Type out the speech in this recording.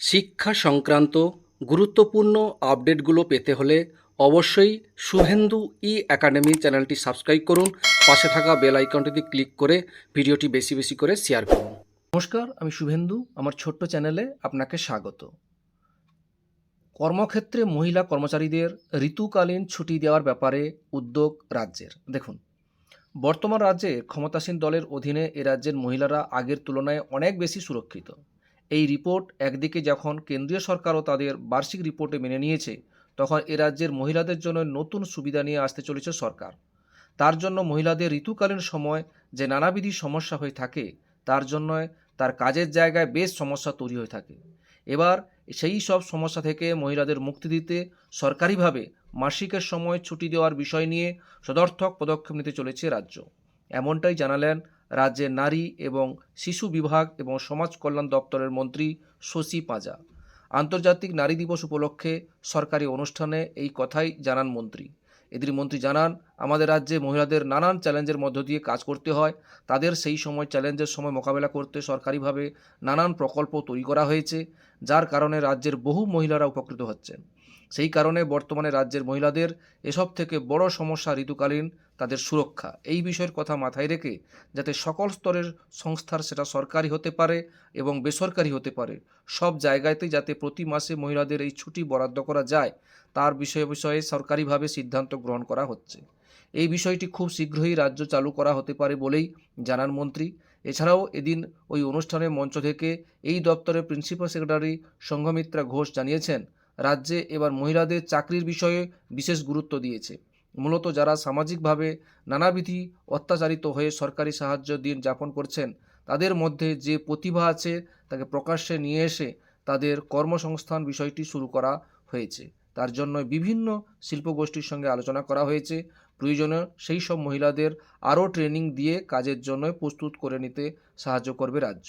শিক্ষা সংক্রান্ত গুরুত্বপূর্ণ আপডেটগুলো পেতে হলে অবশ্যই শুভেন্দু ই একাডেমি চ্যানেলটি সাবস্ক্রাইব করুন। পাশে থাকা বেল আইকনটিতে ক্লিক করে ভিডিওটি বেশি বেশি করে শেয়ার করুন। নমস্কার, আমি শুভেন্দু। আমার ছোট্ট চ্যানেলে আপনাকে স্বাগত। কর্মক্ষেত্রে মহিলা কর্মচারীদের ঋতুকালীন ছুটি দেওয়ার ব্যাপারে উদ্যোগ রাজ্যের। দেখুন, বর্তমান রাজ্যে ক্ষমতাসীন দলের অধীনে এ রাজ্যের মহিলারা আগের তুলনায় অনেক বেশি সুরক্ষিত। এই রিপোর্ট একদিকে যখন কেন্দ্রীয় সরকারও তাদের বার্ষিক রিপোর্টে মেনে নিয়েছে, তখন এ রাজ্যের মহিলাদের জন্য নতুন সুবিধা নিয়ে আসতে চলেছে সরকার। তার জন্য মহিলাদের ঋতুকালীন সময় যে নানাবিধি সমস্যা হয়ে থাকে, তার জন্য তার কাজের জায়গায় বেশ সমস্যা তৈরি হয়ে থাকে। এবার সেই সব সমস্যা থেকে মহিলাদের মুক্তি দিতে সরকারিভাবে মাসিকের সময় ছুটি দেওয়ার বিষয় নিয়ে সদর্থক পদক্ষেপ নিতে চলেছে রাজ্য। এমনটাই জানালেন রাজ্যের নারী এবং শিশু বিভাগ এবং সমাজ কল্যাণ দপ্তরের মন্ত্রী শশী পাঁজা। আন্তর্জাতিক নারী দিবস উপলক্ষে সরকারি অনুষ্ঠানে এই কথাই জানান মন্ত্রী। এদের মন্ত্রী জানান, আমাদের রাজ্যে মহিলাদের নানান চ্যালেঞ্জের মধ্য দিয়ে কাজ করতে হয়। তাদের সেই সময় চ্যালেঞ্জের সময় মোকাবেলা করতে সরকারিভাবে নানান প্রকল্প তৈরি করা হয়েছে, যার কারণে রাজ্যের বহু মহিলারা উপকৃত হচ্ছেন। সেই কারণে বর্তমানে রাজ্যের মহিলাদের এসব থেকে বড় সমস্যা ঋতুকালীন তাদের সুরক্ষা। এই বিষয়ের কথা মাথায় রেখে যাতে সকল স্তরের সংস্থার সেটা সরকারি হতে পারে এবং বেসরকারি হতে পারে, সব জায়গাতেই যাতে প্রতি মাসে মহিলাদের এই ছুটি বরাদ্দ করা যায়, তার বিষয়ে বিষয়ে সরকারিভাবে সিদ্ধান্ত গ্রহণ করা হচ্ছে। এই বিষয়টি খুব শীঘ্রই রাজ্য চালু করা হতে পারে বলেই জানান মন্ত্রী। এছাড়াও এদিন ওই অনুষ্ঠানের মঞ্চ থেকে এই দপ্তরের প্রিন্সিপাল সেক্রেটারি সংঘমিত্রা ঘোষ জানিয়েছেন রাজ্যে এবার মহিলাদের চাকরির বিষয়ে বিশেষ গুরুত্ব দিয়েছে। মূলত যারা সামাজিকভাবে নানাবিধি অত্যাচারিত হয়ে সরকারি সাহায্য দিন যাপন করছেন, তাদের মধ্যে যে প্রতিভা আছে তাকে প্রকাশ্যে নিয়ে এসে তাদের কর্মসংস্থান বিষয়টি শুরু করা হয়েছে। তার জন্য বিভিন্ন শিল্পগোষ্ঠীর সঙ্গে আলোচনা করা হয়েছে। প্রয়োজনে সেই সব মহিলাদের আরও ট্রেনিং দিয়ে কাজের জন্য প্রস্তুত করে নিতে সাহায্য করবে রাজ্য।